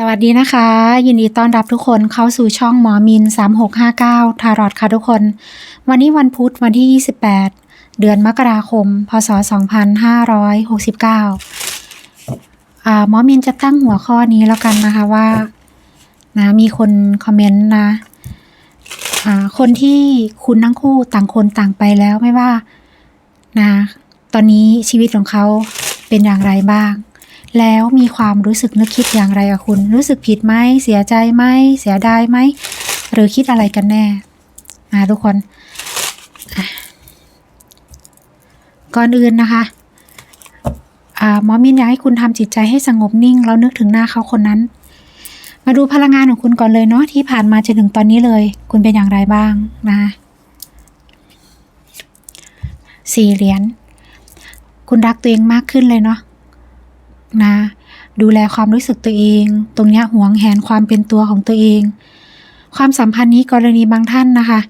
สวัสดีนะคะ ยินดีต้อนรับทุกคนเข้าสู่ช่องหมอมิน 3659 ทารอดค่ะทุกคน วันนี้วันพุธวันที่ 28 เดือนมกราคม พศ 2569อ่าหมอมินจะตั้งหัวข้อนี้แล้วกันนะคะว่านะมีคนคอมเมนต์นะอ่าคนที่คุณทั้งคู่ต่างคนต่างไปแล้วไม่ว่านะตอนนี้ชีวิตของเขาเป็นอย่างไรบ้าง แล้วมีความรู้สึกนึกคิดอย่างไรอะคุณ รู้สึกผิดไหมเสียใจไหมเสียดายไหมหรือคิดอะไรกันแน่นะทุกคนก่อนอื่นนะคะอ่าหมอมินอยากให้คุณทำจิตใจให้สงบนิ่ง แล้วนึกถึงหน้าเขาคนนั้น มาดูพลังงานของคุณก่อนเลยเนาะที่ผ่านมาจนถึงตอนนี้เลย คุณเป็นอย่างไรบ้างนะสี่เหรียญคุณรักตัวเองมากขึ้นเลยเนาะ นะ ดูแลความรู้สึกตัวเอง ตรงนี้หวงแหนความเป็นตัวของตัวเอง ความสัมพันธ์นี้กรณีบางท่านนะคะ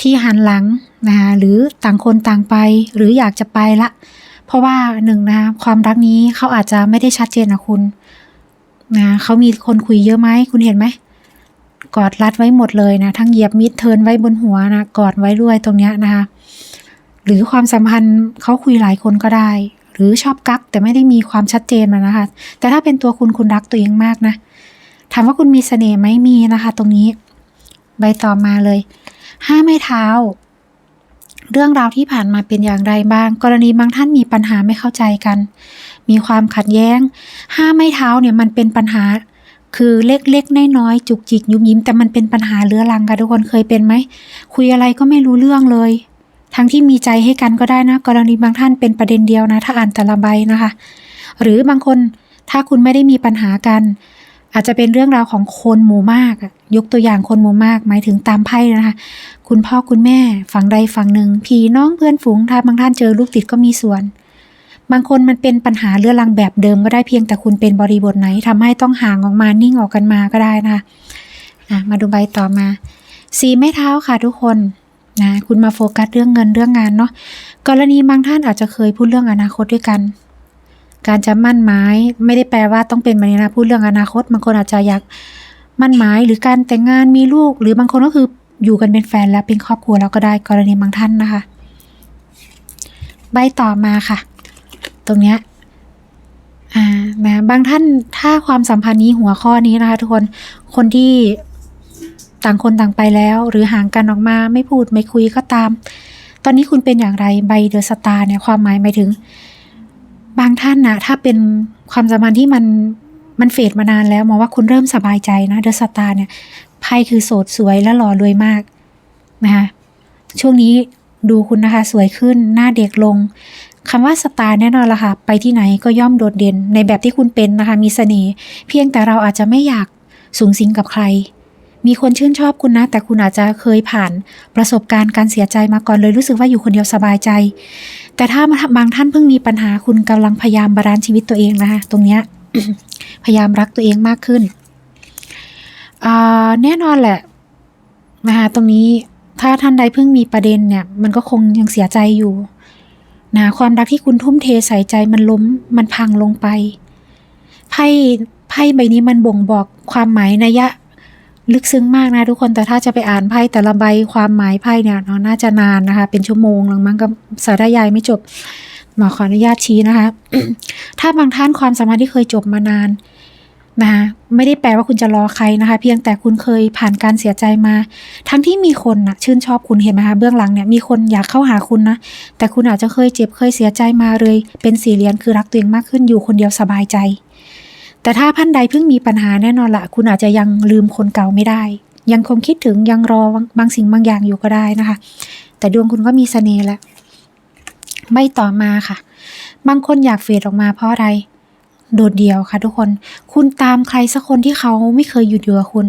ที่หันหลังนะคะหรือต่างคนต่างไปหรืออยากจะไปละ เพราะว่าหนึ่งนะความรักนี้เขาอาจจะไม่ได้ชัดเจนนะคุณนะเขามีคนคุยเยอะไหมคุณเห็นไหมกอดรัดไว้หมดเลยนะ ทั้งเหยียบมิดเทินไว้บนหัวนะ กอดไว้ด้วยตรงเนี้ยนะคะ หรือความสัมพันธ์เขาคุยหลายคนก็ได้ หรือชอบกักแต่ไม่ได้มีความชัดเจนมานะคะ แต่ถ้าเป็นตัวคุณคุณรักตัวเองมากนะถามว่าคุณมีเสน่ห์ไหมมีนะคะ ตรงนี้ ใบต่อมาเลยห้าไม้เท้า เรื่องราวที่ผ่านมาเป็นอย่างไรบ้าง กรณีบางท่านมีปัญหาไม่เข้าใจกัน มีความขัดแย้งห้าไม้เท้าเนี่ยมันเป็นปัญหา คือเล็กๆน้อยๆจุกจิก ยุมยิ้มแต่มันเป็นปัญหาเรื้อรังค่ะทุกคนเคยเป็นไหมคุยอะไรก็ไม่รู้เรื่องเลย ทั้งที่มีใจให้กันก็ได้นะ กรณีบางท่านเป็นประเด็นเดียวนะ ถ้าอ่านแต่ละใบนะคะ หรือบางคนถ้าคุณไม่ได้มีปัญหากัน อาจจะเป็นเรื่องราวของคนหมู่มาก ยกตัวอย่างคนหมู่มาก หมายถึงตามไพ่นะคะ คุณพ่อคุณแม่ฝั่งใดฝั่งหนึ่งพี่น้องเพื่อนฝูงถ้าบางท่านเจอลูกติดก็มีส่วน บางคนมันเป็นปัญหาเรื้อรังแบบเดิมก็ได้เพียงแต่คุณเป็นบริบทไหนทำให้ต้องห่างออกมานิ่งออกกันมาก็ได้นะคะอะมาดูใบต่อมาสีไม้เท้าค่ะทุกคน นะคุณมาโฟกัสเรื่องเงินเรื่องงานเนาะกรณีบางท่านอาจจะเคยพูดเรื่องอนาคตด้วยกัน การจะมั่นหมายไม่ได้แปลว่าต้องเป็นแบบนี้นะพูดเรื่องอนาคตบางคนอาจจะอยากมั่นหมายหรือการแต่งงานมีลูก หรือบางคนก็คืออยู่กันเป็นแฟนแล้วเป็นครอบครัวแล้วก็ได้กรณีบางท่านนะคะ ใบต่อมาค่ะ ตรงเนี้ยอ่านะบางท่านถ้าความสัมพันธ์นี้หัวข้อนี้นะคะ ทุกคนคนที่ ต่างคนต่างไปแล้ว หรือห่างกันออกมาไม่พูดไม่คุยก็ตาม ตอนนี้คุณเป็นอย่างไรใบเดอะสตาร์เนี่ยความหมายหมายถึง บางท่านนะถ้าเป็นความสัมพันธ์ที่มันมันเฟดมานานแล้วมองว่าคุณเริ่มสบายใจนะเดอะสตาร์เนี่ยไพ่คือโสดสวยและหล่อรวยมากนะคะช่วงนี้ดูคุณนะคะสวยขึ้นหน้าเด็กลงคำว่าสตาร์แน่นอนละค่ะ ไปที่ไหนก็ย่อมโดดเด่นในแบบที่คุณเป็นนะคะ มีเสน่ห์เพียงแต่เราอาจจะไม่อยากสูงสิงกับใคร มีคนชื่นชอบคุณนะ แต่คุณอาจจะเคยผ่านประสบการณ์การเสียใจมาก่อนเลยรู้สึกว่าอยู่คนเดียวสบายใจ แต่ถ้าบางท่านเพิ่งมีปัญหาคุณกำลังพยายามบาลานซ์ชีวิตตัวเองนะคะตรงเนี้ยพยายามรักตัวเองมากขึ้นแน่นอนแหละนะคะตรงนี้ถ้าท่านใดเพิ่งมีประเด็นเนี่ย มันก็คงยังเสียใจอยู่นะความรักที่คุณทุ่มเทใส่ใจมันล้มมันพังลงไปไพ่ไพ่ใบนี้มันบ่งบอกความหมายนัยยะ ลึกซึ้งมากนะทุกคนแต่ถ้าจะไปอ่านไพ่แต่ละใบความหมายไพ่เนี่ยเนาะน่าจะนานนะคะ เป็นชั่วโมงหลังมั้งก็สาธยายไม่จบหมอขออนุญาตชี้นะคะ ถ้าบางท่านความสัมพันธ์ที่เคยจบมานานนะคะไม่ได้แปลว่าคุณจะรอใครนะคะ เพียงแต่คุณเคยผ่านการเสียใจมา ทั้งที่มีคนนะชื่นชอบคุณเห็นไหมคะเบื้องหลังเนี่ยมีคนอยากเข้าหาคุณนะ แต่คุณอาจจะเคยเจ็บเคยเสียใจมาเลย เป็นสี่เหรียญคือรักตัวเองมากขึ้นอยู่คนเดียวสบายใจ แต่ถ้าท่านใดเพิ่งมีปัญหาแน่นอนละคุณอาจจะยังลืมคนเก่าไม่ได้ ยังคงคิดถึงยังรอบางสิ่งบางอย่างอยู่ก็ได้นะคะ แต่ดวงคุณก็มีเสน่ห์แล้วไม่ต่อมาค่ะ บางคนอยากเฟดออกมาเพราะอะไร โดดเดี่ยวค่ะ ทุกคน คุณตามใครสักคนที่เขาไม่เคยหยุดอยู่กับคุณ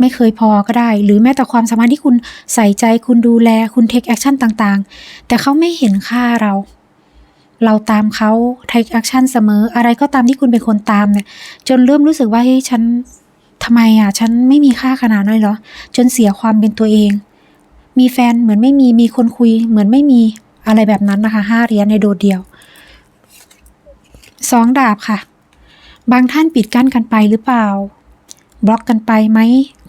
ไม่เคยพอก็ได้ หรือแม้แต่ความสามารถที่คุณใส่ใจคุณดูแลคุณเทคแอคชั่นต่างๆ แต่เขาไม่เห็นค่าเรา เราตามเขา take action เสมอ อะไรก็ตามที่คุณเป็นคนตามเนี่ย จนเริ่มรู้สึกว่าเฮ้ยฉันทำไมอะ ฉันไม่มีค่าขนาดนั้นเหรอ จนเสียความเป็นตัวเอง มีแฟนเหมือนไม่มี มีคนคุย เหมือนไม่มีอะไรแบบนั้นนะคะห้าเหรียญในโดดเดียวสองดาบค่ะ บางท่านปิดกั้นกันไปหรือเปล่า บล็อกกันไปไหม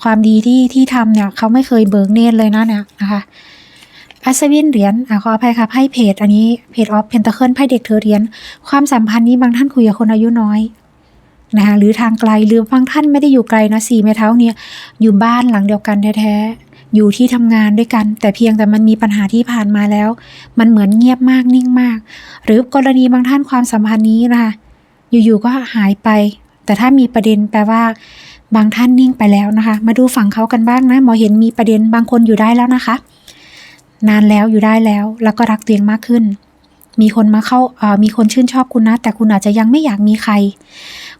ความดีที่ที่ทำเนี่ย เขาไม่เคยเบิกเนตรเลยนะเนี่ยนะคะ อัศวินเหรียญอะขออภัยค่ะไพ่เพจอันนี้เพจออฟเพนตะเคิลไพ่เด็กเธอเหรียญความสัมพันธ์นี้บางท่านคุยกับคนอายุน้อยนะคะหรือทางไกลหรือบางท่านไม่ได้อยู่ไกลนะสี่เมตรเท้าเนี่ยอยู่บ้านหลังเดียวกันแท้ๆอยู่ที่ทำงานด้วยกัน แต่เพียงแต่มันมีปัญหาที่ผ่านมาแล้ว มันเหมือนเงียบมากนิ่งมาก หรือกรณีบางท่านความสัมพันธ์นี้นะคะอยู่ๆก็หายไป แต่ถ้ามีประเด็นแปลว่าบางท่านนิ่งไปแล้วนะคะ มาดูฝั่งเขากันบ้างนะหมอเห็นมีประเด็นบางคนอยู่ได้แล้วนะคะ นานแล้วอยู่ได้แล้ว แล้วก็รักตัวเองมากขึ้น มีคนมาเข้าเอ่อมีคนชื่นชอบคุณนะ แต่คุณอาจจะยังไม่อยากมีใคร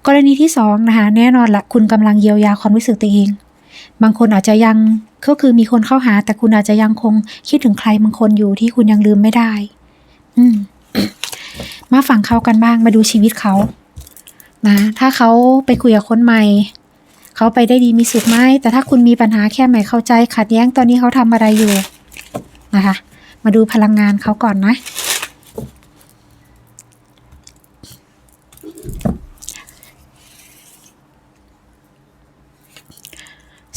กรณีที่สองนะคะแน่นอนละคุณกำลังเยียวยาความรู้สึกตัวเอง บางคนอาจจะยังก็คือมีคนเข้าหา แต่คุณอาจจะยังคงคิดถึงใครบางคนอยู่ที่คุณยังลืมไม่ได้ อืมมาฝั่งเขากันบ้างมาดูชีวิตเขานะถ้าเขาไปคุยกับคนใหม่เขาไปได้ดีมีสุขไหมแต่ถ้าคุณมีปัญหาแค่ไม่เข้าใจขัดแย้งตอนนี้เขาทำอะไรอยู่ นะคะ มาดูพลังงานเขาก่อนนะ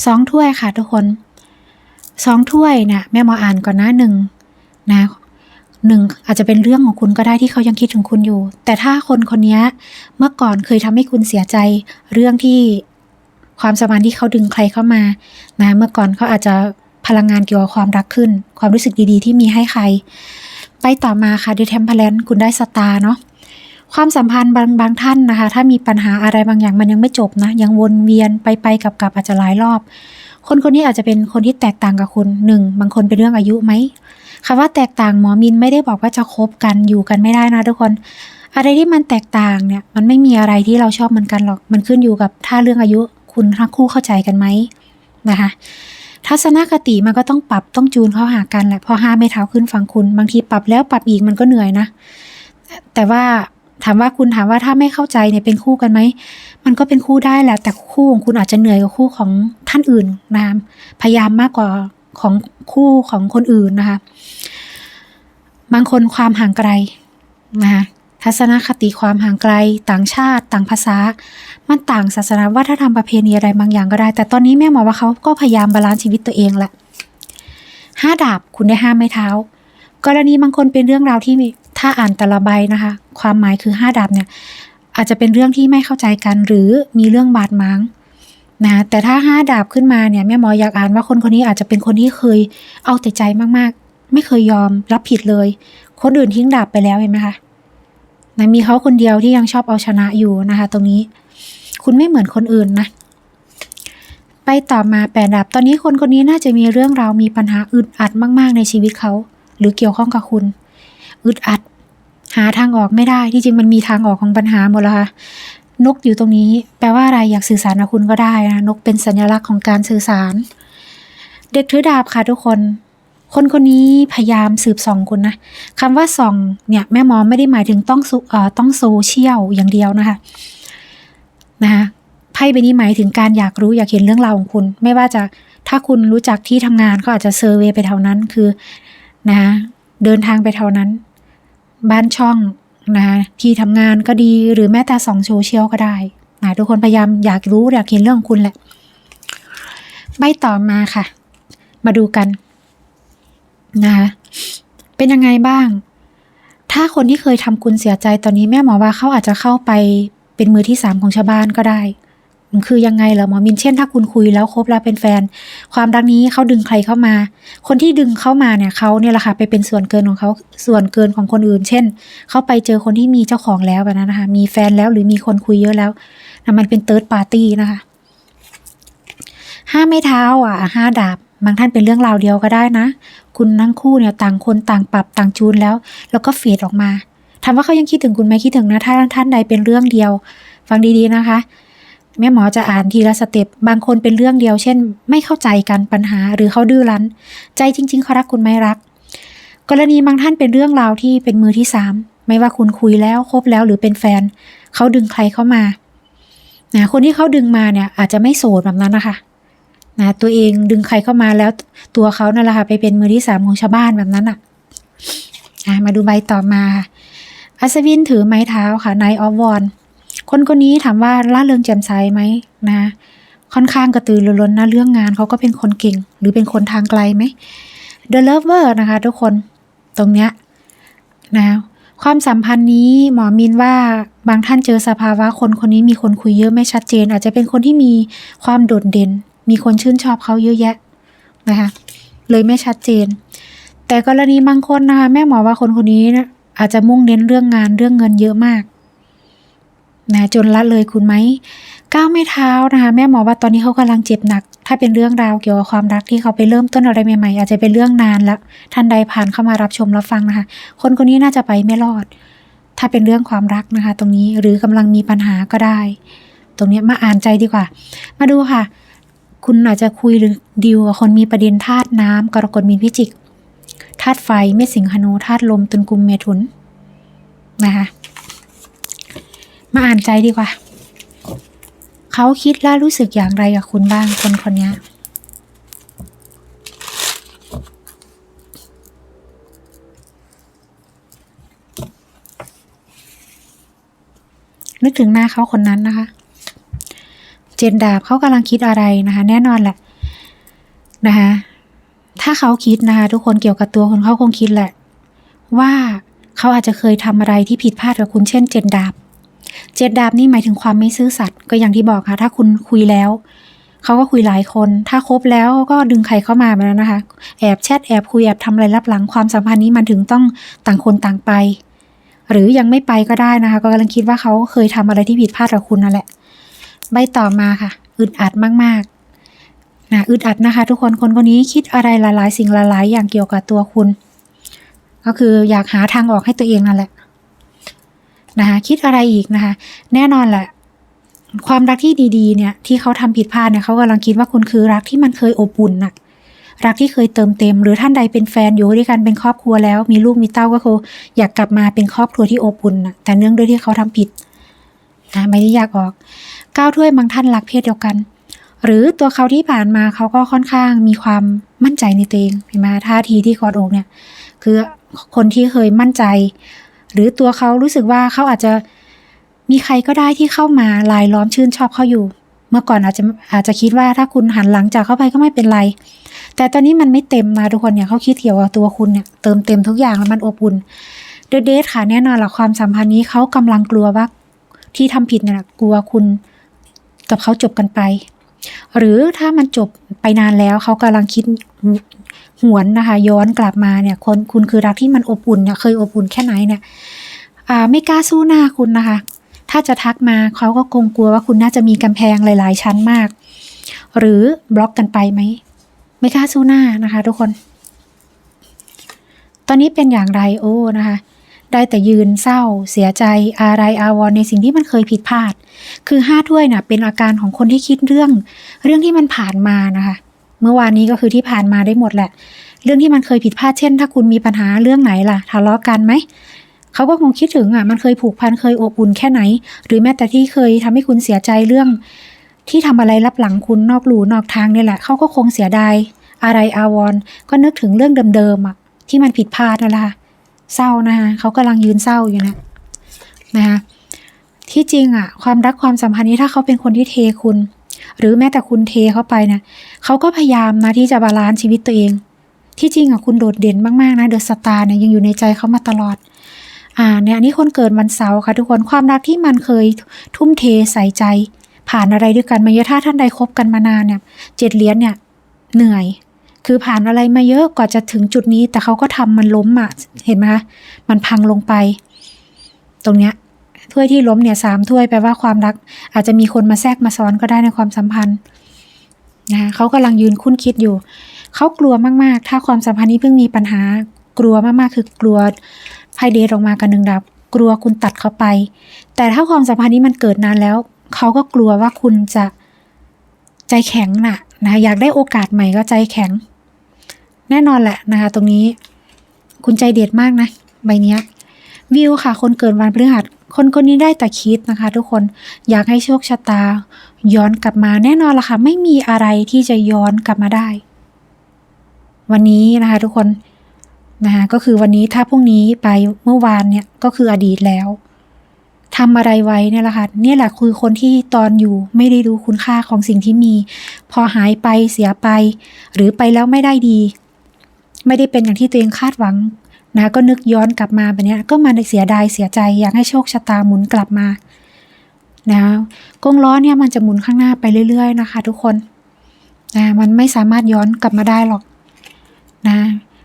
สองถ้วยค่ะทุกคนสองถ้วยเนี่ยแม่หมออ่านก่อนนะหนึ่งนะหนึ่งอาจจะเป็นเรื่องของคุณก็ได้ที่เขายังคิดถึงคุณอยู่ แต่ถ้าคนคนนี้เมื่อก่อนเคยทำให้คุณเสียใจ เรื่องที่ความสัมพันธ์ที่เขาดึงใครเข้ามานะเมื่อก่อนเขาอาจจะ พลังงานเกี่ยวกับความรักขึ้น ความรู้สึกดีๆ ที่มีให้ใคร ไปต่อมาค่ะดิเทมเพลนคุณได้สตาร์เนาะความสัมพันธ์บางบางท่านนะคะ ถ้ามีปัญหาอะไรบางอย่างมันยังไม่จบนะ ยังวนเวียนไปไปกับกับอาจจะหลายรอบ คนคนนี้อาจจะเป็นคนที่แตกต่างกับคุณหนึ่งบางคนเป็นเรื่องอายุไหมคำว่าแตกต่างหมอมินไม่ได้บอกว่าจะคบกันอยู่กันไม่ได้นะทุกคนอะไรที่มันแตกต่างเนี่ยมันไม่มีอะไรที่เราชอบเหมือนกันหรอก มันขึ้นอยู่กับถ้าเรื่องอายุคุณทั้งคู่เข้าใจกันไหมนะคะ ทัศนคติมันก็ต้องปรับต้องจูนเข้าหากันแหละพอห้าไม่เท้าขึ้นฟังคุณ บางทีปรับแล้วปรับอีกมันก็เหนื่อยนะ แต่ว่าถามว่าคุณถามว่าถ้าไม่เข้าใจเนี่ยเป็นคู่กันไหม มันก็เป็นคู่ได้แหละ แต่คู่ของคุณอาจจะเหนื่อยกว่าคู่ของท่านอื่นนะคะพยายามมากกว่าของคู่ของคนอื่นนะคะ บางคนความห่างไกลนะคะ ทัศนคติความห่างไกล ต่างชาติ ต่างภาษา มันต่างศาสนาวัฒนธรรมประเพณีอะไรบางอย่างก็ได้ แต่ตอนนี้แม่หมอว่าเขาก็พยายามบาลานซ์ชีวิตตัวเองแหละห้าดาบคุณได้ห้าไม้เท้า กรณีบางคนเป็นเรื่องราวที่ถ้าอ่านแต่ละใบนะคะ ความหมายคือห้าดาบเนี่ยอาจจะเป็นเรื่องที่ไม่เข้าใจกันหรือมีเรื่องบาดหมางนะแต่ถ้าห้าดาบขึ้นมาเนี่ยแม่หมออยากอ่านว่าคนคนนี้อาจจะเป็นคนที่เคยเอาแต่ใจมากๆ ไม่เคยยอมรับผิดเลย คนอื่นทิ้งดาบไปแล้วเห็นไหมคะ นะมีเขาคนเดียวที่ยังชอบเอาชนะอยู่นะคะ ตรงนี้ คุณไม่เหมือนคนอื่นนะไปต่อมาแปดดาบตอนนี้คนคนนี้น่าจะมีเรื่องราวมีปัญหาอึดอัดมาก ๆ ในชีวิตเขา หรือเกี่ยวข้องกับคุณอึดอัด หาทางออกไม่ได้ที่จริงมันมีทางออกของปัญหาหมดแล้วค่ะนกอยู่ตรงนี้ แปลว่าอะไรอยากสื่อสารกับคุณก็ได้นะนกเป็นสัญลักษณ์ของการสื่อสาร เด็กถือดาบค่ะทุกคน คนคนนี้พยายามสืบส่องคุณนะคำว่าส่องเนี่ยแม่หมอไม่ได้หมายถึงต้องเอ่อต้องโซเชียลอย่างเดียวนะคะนะคะไพ่ใบนี้หมายถึงการอยากรู้อยากเห็นเรื่องราวของคุณ ไม่ว่าจะถ้าคุณรู้จักที่ทำงานก็อาจจะเซอร์เวยไปแถวนั้นคือนะเดินทางไปแถวนั้น บ้านช่องนะที่ทำงานก็ดีหรือแม้แต่ส่องโซเชียลก็ได้นะทุกคนพยายามอยากรู้อยากเห็นเรื่องของคุณแหละใบต่อมาค่ะ มาดูกัน นะคะเป็นยังไงบ้าง ถ้าคนที่เคยทำคุณเสียใจตอนนี้แม่หมอว่าเขาอาจจะเข้าไปเป็นมือที่สามของชาวบ้านก็ได้มันคือยังไงเหรอหมอมินเช่น ถ้าคุณคุยแล้วคบแล้วเป็นแฟน ความรักนี้เขาดึงใครเข้ามา คนที่ดึงเข้ามาเนี่ยเขาเนี่ยแหละค่ะไปเป็นส่วนเกินของเขาส่วนเกินของคนอื่น เช่นเขาไปเจอคนที่มีเจ้าของแล้วแบบนั้นนะคะมีแฟนแล้วหรือมีคนคุยเยอะแล้วนะมันเป็นเติร์ดปาร์ตี้นะคะห้าไม้เท้าอะห้าดาบ บางท่านเป็นเรื่องราวเดียวก็ได้นะ คุณทั้งคู่เนี่ยต่างคนต่างปรับต่างจูนแล้ว แล้วก็เฟดออกมาถามว่าเขายังคิดถึงคุณไหมคิดถึงนะถ้าท่านใดเป็นเรื่องเดียว ฟังดีๆนะคะ แม่หมอจะอ่านทีละสเต็ปบางคนเป็นเรื่องเดียว เช่น ไม่เข้าใจกันปัญหาหรือเขาดื้อรั้น ใจจริง ๆเขารักคุณไม่รัก กรณีบางท่านเป็นเรื่องราวที่เป็นมือที่สามไม่ว่าคุณคุยแล้วคบแล้วหรือเป็นแฟนเขาดึงใครเข้ามานะคนที่เขาดึงมาเนี่ยอาจจะไม่โสดแบบนั้นนะคะ นะตัวเองดึงใครเข้ามาแล้วตัวเขานั่นแหละค่ะไปเป็นมือที่สามของชาวบ้านแบบนั้นอะะมาดูใบต่อมา อัศวินถือไม้เท้าค่ะนายออฟวอนคนคนนี้ถามว่าล่าเริงแจ่มใสไหมนะ ค่อนข้างกระตือรือร้นนะเรื่องงานเขาก็เป็นคนเก่ง หรือเป็นคนทางไกลไหม The Lover นะคะ ทุกคนตรงเนี้ยนะความสัมพันธ์นี้หมอมินว่าบางท่านเจอสภาวะคนคนนี้มีคนคุยเยอะไม่ชัดเจน อาจจะเป็นคนที่มีความโดดเด่น มีคนชื่นชอบเขาเยอะแยะนะคะเลยไม่ชัดเจน แต่กรณีบางคนนะคะแม่หมอว่าคนคนนี้นะอาจจะมุ่งเน้นเรื่องงานเรื่องเงินเยอะมากนะจนละเลยคุณไหมก้าวไม่เท้านะคะแม่หมอว่าตอนนี้เขากำลังเจ็บหนัก ถ้าเป็นเรื่องราวเกี่ยวกับความรักที่เขาไปเริ่มต้นอะไรใหม่ๆอาจจะเป็นเรื่องนานล้วท่านใดผ่านเข้ามารับชมรับฟังนะคะ คนคนนี้น่าจะไปไม่รอด ถ้าเป็นเรื่องความรักนะคะ ตรงนี้หรือกำลังมีปัญหาก็ได้ ตรงนี้มาอ่านใจดีกว่า มาดูค่ะ คุณอาจจะคุยหรือดีลกับคนมีประเด็นธาตุน้ำกรกฎมีนพิจิกธาตุไฟเมษสิงหนูธาตุลมตุลกุมเมถุนนะคะมาอ่านใจดีกว่า เขาคิดและรู้สึกอย่างไรกับคุณบ้างคนคนนี้นึกถึงหน้าเขาคนนั้นนะคะ เจนดาบเขากำลังคิดอะไรนะคะ แน่นอนแหละนะคะถ้าเขาคิดนะคะทุกคนเกี่ยวกับตัวคนเขาคงคิดแหละ ว่าเขาอาจจะเคยทำอะไรที่ผิดพลาดกับคุณเช่น เจนดาบ เจนดาบนี่หมายถึงความไม่ซื่อสัตย์ก็อย่างที่บอกค่ะ ถ้าคุณคุยแล้วเขาก็คุยหลายคน ถ้าคบแล้วก็ดึงใครเข้ามาแบบนั้นนะคะ แอบแชทแอบคุยแอบทำอะไรรับหลังความสัมพันธ์นี้มันถึงต้องต่างคนต่างไป หรือยังไม่ไปก็ได้นะคะ ก็กำลังคิดว่าเขาเคยทำอะไรที่ผิดพลาดกับคุณนั่นแหละ ใบต่อมาค่ะ อึดอัดมากๆนะอึดอัดนะคะ ทุกคนคนคนนี้คิดอะไรหลายๆ สิ่งหลายๆ อย่างเกี่ยวกับตัวคุณ ก็คืออยากหาทางออกให้ตัวเองนั่นแหละนะคะคิดอะไรอีกนะคะ แน่นอนแหละ ความรักที่ดีๆ เนี่ย ที่เขาทำผิดพลาดเนี่ยเขากำลังคิดว่าคุณคือรักที่มันเคยอบอุ่นน่ะรักที่เคยเติมเต็ม หรือท่านใดเป็นแฟนอยู่ด้วยกันเป็นครอบครัวแล้ว มีลูกมีเต้าก็คืออยากกลับมาเป็นครอบครัวที่อบอุ่นน่ะแต่เนื่องด้วยที่เขาทำผิดนะไม่ได้อยากออก ก้าวถ้วยบางท่านรักเพศเดียวกัน หรือตัวเขาที่ผ่านมาเขาก็ค่อนข้างมีความมั่นใจในตัวเองเห็นไหมท่าทีที่กอดอกเนี่ย คือคนที่เคยมั่นใจ หรือตัวเขารู้สึกว่าเขาอาจจะมีใครก็ได้ที่เข้ามาลายล้อมชื่นชอบเขาอยู่ เมื่อก่อนอาจจะอาจจะคิดว่าถ้าคุณหันหลังจากเข้าไปก็ไม่เป็นไร แต่ตอนนี้มันไม่เต็มนะทุกคนเนี่ยเขาคิดเกี่ยวกับตัวคุณเนี่ยเติมเต็มทุกอย่างแล้วมันอบอุ่นเดเดทค่ะแน่นอนหละความสัมพันธ์นี้เขากำลังกลัวว่าที่ทำผิดเนี่ยกลัวคุณ กับเขาจบกันไป หรือถ้ามันจบไปนานแล้วเขากำลังคิดหวนนะคะ ย้อนกลับมาเนี่ยคนคุณคือรักที่มันอบอุ่นเนี่ยเคยอบอุ่นแค่ไหนเนี่ยอ่าไม่กล้าสู้หน้าคุณนะคะ ถ้าจะทักมาเขาก็คงกลัวว่าคุณน่าจะมีกำแพงหลาย ๆ ชั้นมาก หรือบล็อกกันไปไหมไม่กล้าสู้หน้านะคะ ทุกคน ตอนนี้เป็นอย่างไรโอ้นะคะ ได้แต่ยืนเศร้า เสียใจอะไรอาวร์ในสิ่งที่มันเคยผิดพลาด คือห้าถ้วยน่ะเป็นอาการของคนที่คิดเรื่อง เรื่องที่มันผ่านมานะคะ เมื่อวานนี้ก็คือที่ผ่านมาได้หมดแหละ เรื่องที่มันเคยผิดพลาดเช่น ถ้าคุณมีปัญหาเรื่องไหนล่ะทะเลาะกันไหมเขาก็คงคิดถึงอะมันเคยผูกพันเคยอบอุ่นแค่ไหน หรือแม้แต่ที่เคยทำให้คุณเสียใจเรื่อง ที่ทำอะไรรับหลังคุณนอกหลูนอกทางเนี่ยแหละเขาก็คงเสียดายอะไรอาวร์ก็นึกถึงเรื่องเดิมๆอะที่มันผิดพลาดนั่นแหละค่ะ เศร้านะคะเขากำลังยืนเศร้าอยู่นะนะคะที่จริงอะความรักความสัมพันธ์นี้ถ้าเขาเป็นคนที่เทคุณ หรือแม้แต่คุณเทเข้าไปเนี่ยเขาก็พยายามนะที่จะบาลานซ์ชีวิตตัวเอง ที่จริงอะคุณโดดเด่นมากๆนะเดอะสตาร์เนี่ยยังอยู่ในใจเขามาตลอดอ่าเนี่ยนนี้คนเกิดวันเสาร์ค่ะ ทุกคนความรักที่มันเคยทุ่มเทใส่ใจ ผ่านอะไรด้วยกันมาเยอะถ้าท่านใดคบกันมานานเนี่ยเจ็ดเหรียญเนี่ยเหนื่อย คือผ่านอะไรมาเยอะกว่าจะถึงจุดนี้ แต่เขาก็ทำมันล้มอะเห็นไหมคะมันพังลงไป ตรงเนี้ยถ้วยที่ล้มเนี่ยสามถ้วยแปลว่าความรัก อาจจะมีคนมาแทรกมาซ้อนก็ได้ในความสัมพันธ์นะคะเขากำลังยืนคุ้นคิดอยู่ เขากลัวมากๆ ถ้าความสัมพันธ์นี้เพิ่งมีปัญหากลัวมากๆ คือกลัวไพ่เดทออกมากันหนึ่งดับ กลัวคุณตัดเขาไป แต่ถ้าความสัมพันธ์นี้มันเกิดนานแล้ว เขาก็กลัวว่าคุณจะใจแข็งน่ะนะอยากได้โอกาสใหม่ก็ใจแข็ง แน่นอนแหละนะคะตรงนี้คุณใจเด็ดมากนะใบเนี้ยวิวค่ะ คนเกิดวันพฤหัสคนคนนี้ได้แต่คิดนะคะ ทุกคนอยากให้โชคชะตา ย้อนกลับมาแน่นอนละค่ะ ไม่มีอะไรที่จะย้อนกลับมาได้ วันนี้นะคะทุกคนนะคะก็คือวันนี้ถ้าพรุ่งนี้ไปเมื่อวานเนี่ยก็คืออดีตแล้วทำอะไรไว้เนี่ยแหละค่ะเนี่ยแหละคือคนที่ตอนอยู่ไม่ได้รู้คุณค่าของสิ่งที่มี พอหายไปเสียไป หรือไปแล้วไม่ได้ดี ไม่ได้เป็นอย่างที่ตัวเองคาดหวังนะก็นึกย้อนกลับมาแบบนี้ก็มาเสียดายเสียใจอยากให้โชคชะตาหมุนกลับมานะกงล้อเนี่ยมันจะหมุนข้างหน้าไปเรื่อย ๆ นะคะ ทุกคนนะมันไม่สามารถย้อนกลับมาได้หรอกนะ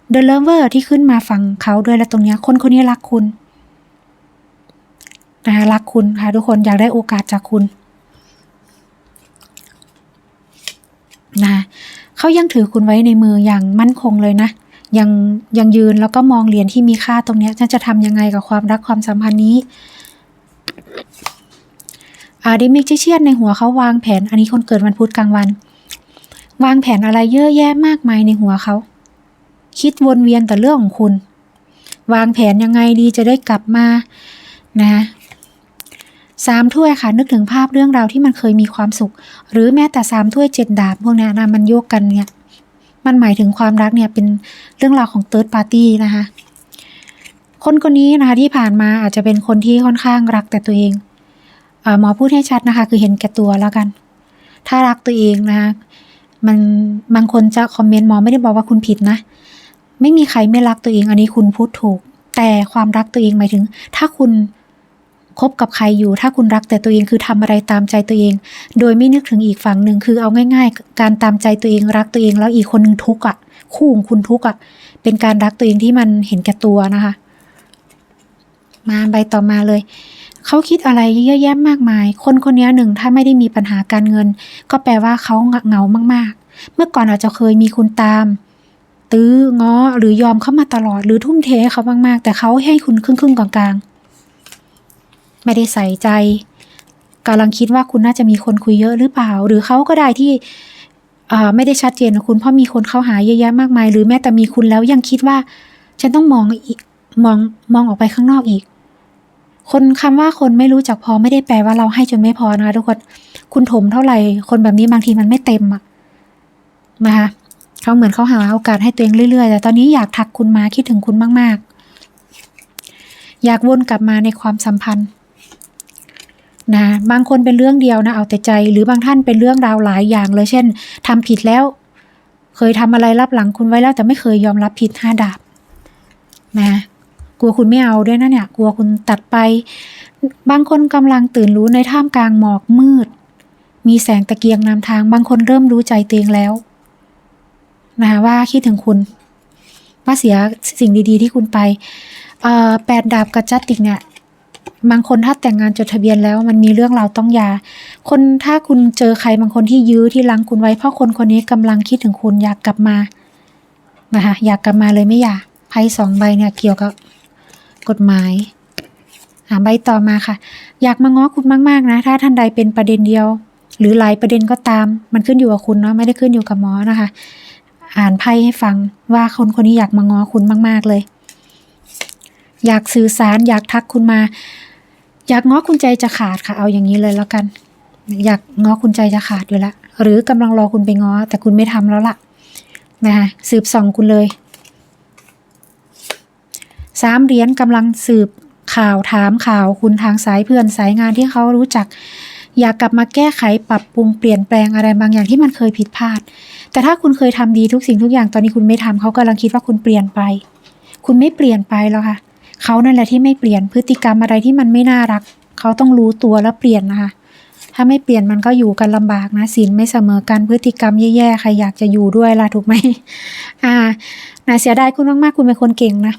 เดอะเลเวอร์ที่ขึ้นมาฝั่งเขาด้วยแล้วตรงเนี้ยคนคนนี้รักคุณนะรักคุณค่ะทุกคนอยากได้โอกาสจากคุณนะเขายังถือคุณไว้ในมืออย่างมั่นคงเลยนะ ยังยังยืนแล้วก็มองเหรียญที่มีค่าตรงนี้ฉันจะทำยังไงกับความรักความสัมพันธ์นี้อาดิมิกเชียนในหัวเขาวางแผน อันนี้คนเกิดวันพุธกลางวัน วางแผนอะไรเยอะแยะมากมายในหัวเขา คิดวนเวียนแต่เรื่องของคุณ วางแผนยังไงดีจะได้กลับมานะสามถ้วยค่ะ นึกถึงภาพเรื่องราวที่มันเคยมีความสุข หรือแม้แต่สามถ้วยเจ็ดดาบพวกนี้นะมันโยกกันเนี่ย มันหมายถึงความรักเนี่ยเป็นเรื่องราวของเติร์ดปาร์ตี้นะคะ คนคนนี้นะคะที่ผ่านมาอาจจะเป็นคนที่ค่อนข้างรักแต่ตัวเองเออหมอพูดให้ชัดนะคะ คือเห็นแก่ตัวแล้วกัน ถ้ารักตัวเองนะคะมันบางคนจะคอมเมนต์หมอไม่ได้บอกว่าคุณผิดนะ ไม่มีใครไม่รักตัวเองอันนี้คุณพูดถูก แต่ความรักตัวเองหมายถึง ถ้าคุณ คบกับใครอยู่ ถ้าคุณรักแต่ตัวเองคือทำอะไรตามใจตัวเอง โดยไม่นึกถึงอีกฝั่งหนึ่งคือเอาง่าย ๆ การตามใจตัวเองรักตัวเองแล้วอีกคนหนึ่งทุกข์อะคู่ของคุณทุกข์อะเป็นการรักตัวเองที่มันเห็นแก่ตัวนะคะ มาใบต่อมาเลยเขาคิดอะไรเยอะแยะมากมาย คนคนนี้หนึ่งถ้าไม่ได้มีปัญหาการเงิน ก็แปลว่าเขาเหงามากๆ เมื่อก่อนอาจจะเคยมีคุณตาม ตื้อง้อหรือยอมเข้ามาตลอดหรือทุ่มเทเขามากๆ แต่เขาให้คุณครึ่งครึ่งๆกลางๆ ไม่ได้ใส่ใจกำลังคิดว่าคุณน่าจะมีคนคุยเยอะหรือเปล่า หรือเขาก็ได้ที่ไม่ได้ชัดเจนคุณเพราะมีคนเข้าหาเยอะแยะมากมาย หรือแม้แต่มีคุณแล้วยังคิดว่า ฉันต้องมองมองมองออกไปข้างนอกอีก คนคำว่าคนไม่รู้จักพอไม่ได้แปลว่าเราให้จนไม่พอนะคะทุกคนคุณถมเท่าไหร่ คนแบบนี้บางทีมันไม่เต็มอะนะคะเขาเหมือนเขาหาโอกาสให้ตัวเองเรื่อยๆ แต่ตอนนี้อยากทักคุณมาคิดถึงคุณมาก ๆ อยากวนกลับมาในความสัมพันธ์ นะบางคนเป็นเรื่องเดียวนะเอาแต่ใจ หรือบางท่านเป็นเรื่องราวหลายอย่างเลยเช่นทำผิดแล้ว เคยทำอะไรรับหลังคุณไว้แล้ว แต่ไม่เคยยอมรับผิดห้าดาบนะกลัวคุณไม่เอาด้วยนะเนี่ย กลัวคุณตัดไป บางคนกำลังตื่นรู้ในท่ามกลางหมอกมืด มีแสงตะเกียงนำทาง บางคนเริ่มรู้ใจเตัวเองแล้วนะคะว่าคิดถึงคุณ ว่าเสียสิ่งดีๆที่คุณไปแปดดาบกับจัตติกเนี่ย บางคนถ้าแต่งงานจดทะเบียนแล้วมันมีเรื่องราวต้องยา คนถ้าคุณเจอใครบางคนที่ยื้อที่ลังคุณไว้เพราะคนคนนี้กำลังคิดถึงคุณอยากกลับมานะคะอยากกลับมาเลยไม่อยากไพ่สองใบเนี่ยเกี่ยวกับกฎหมายหาใบต่อมาค่ะ อยากมาง้อคุณมากๆนะ ถ้าท่านใดเป็นประเด็นเดียว หรือหลายประเด็นก็ตาม มันขึ้นอยู่กับคุณเนาะไม่ได้ขึ้นอยู่กับหมอนะคะ อ่านไพ่ให้ฟังว่าคนคนนี้อยากมาง้อคุณมาก ๆเลย อยากสื่อสารอยากทักคุณมา อยากง้อคุณใจจะขาดค่ะ เอาอย่างนี้เลยแล้วกัน อยากง้อคุณใจจะขาดอยู่ละหรือกำลังรอคุณไปง้อ แต่คุณไม่ทำแล้วล่ะนะคะสืบส่องคุณเลยสามเหรียญกำลังสืบข่าวถามข่าวคุณทางสายเพื่อนสายงานที่เขารู้จัก อยากกลับมาแก้ไขปรับปรุงเปลี่ยนแปลงอะไรบางอย่างที่มันเคยผิดพลาด แต่ถ้าคุณเคยทำดีทุกสิ่งทุกอย่างตอนนี้คุณไม่ทำเขากำลังคิดว่าคุณเปลี่ยนไป คุณไม่เปลี่ยนไปแล้วค่ะ เขานั่นแหละที่ไม่เปลี่ยนพฤติกรรมอะไรที่มันไม่น่ารัก เขาต้องรู้ตัวแล้วเปลี่ยนนะคะ ถ้าไม่เปลี่ยนมันก็อยู่กันลำบากนะศีลไม่เสมอกันพฤติกรรมแย่ๆใครอยากจะอยู่ด้วยล่ะถูกไหมอ่าน่าเสียดายคุณมากๆคุณเป็นคนเก่งนะ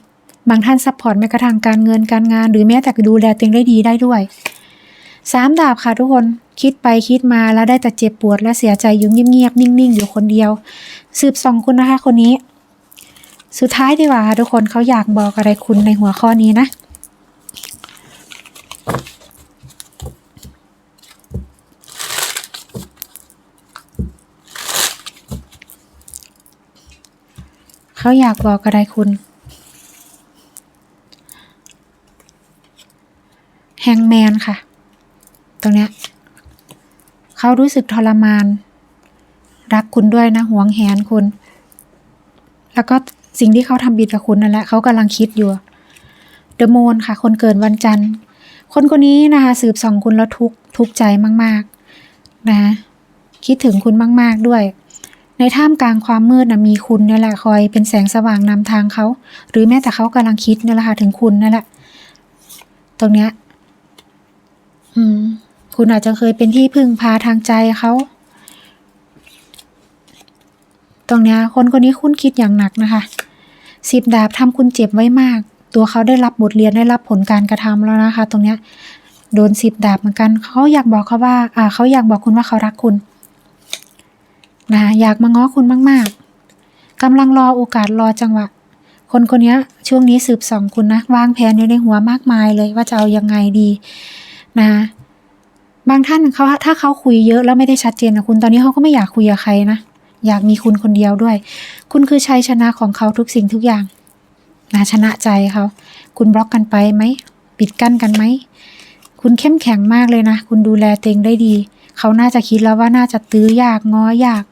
บางท่านซัพพอร์ตแม้กระทั่งการเงินการงาน หรือแม้แต่ดูแลตัวเองได้ดีได้ด้วยสามดาบค่ะทุกคนคิดไปคิดมาแล้วได้แต่เจ็บปวดและเสียใจอยู่เงียบๆนิ่งๆ อยู่คนเดียว สืบส่องคุณนะคะคนนี้ สุดท้ายดีกว่าค่ะทุกคนเขาอยากบอกอะไรคุณในหัวข้อนี้นะ เขาอยากบอกอะไรคุณ แฮงแมนค่ะ ตรงเนี้ยเขารู้สึกทรมาน รักคุณด้วยนะหวงแหนคุณ แล้วก็ สิ่งที่เขาทำบิดกับคุณนั่นแหละเขากำลังคิดอยู่เดอะโมนค่ะ คนเกิดวันจันทร์ คนคนนี้นะคะสืบส่องคุณแล้วทุกทุกใจมาก ๆ นะ คิดถึงคุณมาก ๆด้วย ในท่ามกลางความมืดนะมีคุณนี่แหละคอยเป็นแสงสว่างนำทางเขา หรือแม้แต่เขากำลังคิดนี่แหละค่ะถึงคุณนั่นแหละ ตรงเนี้ยอืม คุณอาจจะเคยเป็นที่พึ่งพาทางใจเขา ตรงนี้คนคนนี้คุณคิดอย่างหนักนะคะสิบดาบทำคุณเจ็บไว้มาก ตัวเขาได้รับบทเรียนได้รับผลการกระทำแล้วนะคะ ตรงเนี้ยโดนสิบดาบเหมือนกัน เขาอยากบอกเขาว่าอ่าเขาอยากบอกคุณว่าเขารักคุณนะอยากมาง้อคุณมาก ๆกำลังรอโอกาสรอจังหวะ คนคนนี้ช่วงนี้สืบส่องคุณนะวางแผนอยู่ในหัวมากมายเลยว่าจะเอายังไงดีนะบางท่านเขาถ้าเขาคุยเยอะแล้วไม่ได้ชัดเจนกับคุณตอนนี้เขาก็ไม่อยากคุยกับใครนะ อยากมีคุณคนเดียวด้วย คุณคือชัยชนะของเขาทุกสิ่งทุกอย่างนะชนะใจเขาคุณบล็อกกันไปไหมปิดกั้นกันไหมคุณเข้มแข็งมากเลยนะ คุณดูแลเต็งได้ดี เขาน่าจะคิดแล้วว่าน่าจะตื้อยากง้อยาก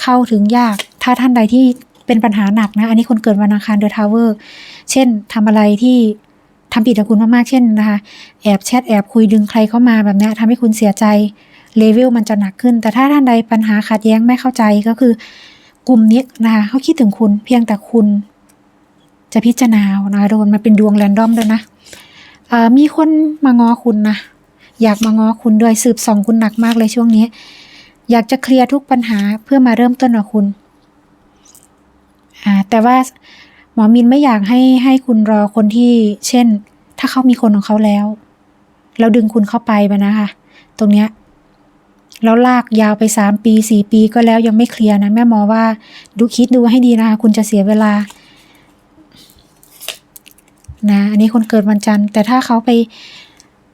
เข้าถึงยาก ถ้าท่านใดที่เป็นปัญหาหนักนะ อันนี้คนเกิดวันอังคารเดอะทาวเวอร์ เช่นทำอะไรที่ทำผิดกับคุณมากๆ เช่นนะคะ แอบแชทแอบคุยดึงใครเข้ามาแบบนี้ยทำให้คุณเสียใจ เลเวลมันจะหนักขึ้น แต่ถ้าท่านใดปัญหาขัดแย้งไม่เข้าใจก็คือกลุ่มนี้นะคะเขาคิดถึงคุณเพียงแต่คุณ จะพิจารณาเอานะคะทุกคนมันเป็นดวงแรนดอมด้วยนะมีคนมางอคุณนะอยากมางอคุณด้วยสืบส่องคุณหนักมากเลยช่วงนี้ อยากจะเคลียร์ทุกปัญหาเพื่อมาเริ่มต้นกับคุณแต่ว่าหมอมินไม่อยากให้ให้คุณรอคนที่ เช่น ถ้าเขามีคนของเขาแล้วแล้วดึงคุณเข้าไปไปนะคะ ตรงเนี้ย แล้วลากยาวไปสามปีสี่ปีก็แล้วยังไม่เคลียร์นะแม่หมอว่า ดูคิดดูให้ดีนะคะคุณจะเสียเวลานะอันนี้คนเกิดวันจันทร์แต่ถ้าเขาไป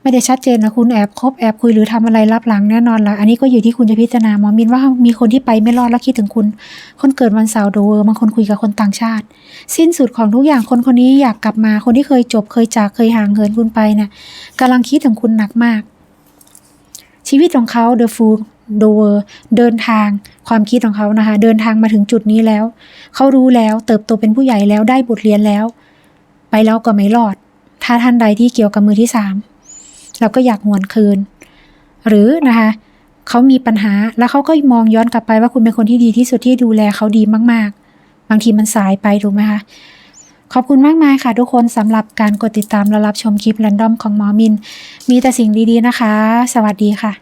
ไม่ได้ชัดเจนนะคุณแอบคบแอบคุยหรือทำอะไรรับหลังแน่นอนละอันนี้ก็อยู่ที่คุณจะพิจารณาหมอมินว่ามีคนที่ไปไม่รอดแล้วคิดถึงคุณ คนเกิดวันเสาร์โดเวอร์บางคนคุยกับคนต่างชาติ สิ้นสุดของทุกอย่างคนคนนี้อยากกลับมาคนที่เคยจบเคยจากเคยห่างเหินคุณไปเนี่ยกำลังคิดถึงคุณหนักมาก ชีวิตของเขาเดอะฟูโดเวอร์เดินทางความคิดของเขานะคะ เดินทางมาถึงจุดนี้แล้ว เขารู้แล้วเติบโตเป็นผู้ใหญ่แล้วได้บทเรียนแล้ว ไปแล้วก็ไม่รอด ถ้าท่านใดที่เกี่ยวกับมือที่สามเราก็อยากหวนคืน หรือนะคะเขามีปัญหาแล้วเขาก็มองย้อนกลับไปว่าคุณเป็นคนที่ดีที่สุดที่ดูแลเขาดีมาก ๆ บางทีมันสายไปถูกไหมคะ ขอบคุณมากมายค่ะทุกคนสำหรับการกดติดตามและรับชมคลิปแรนดอมของหมอมิน มีแต่สิ่งดีๆนะคะ สวัสดีค่ะ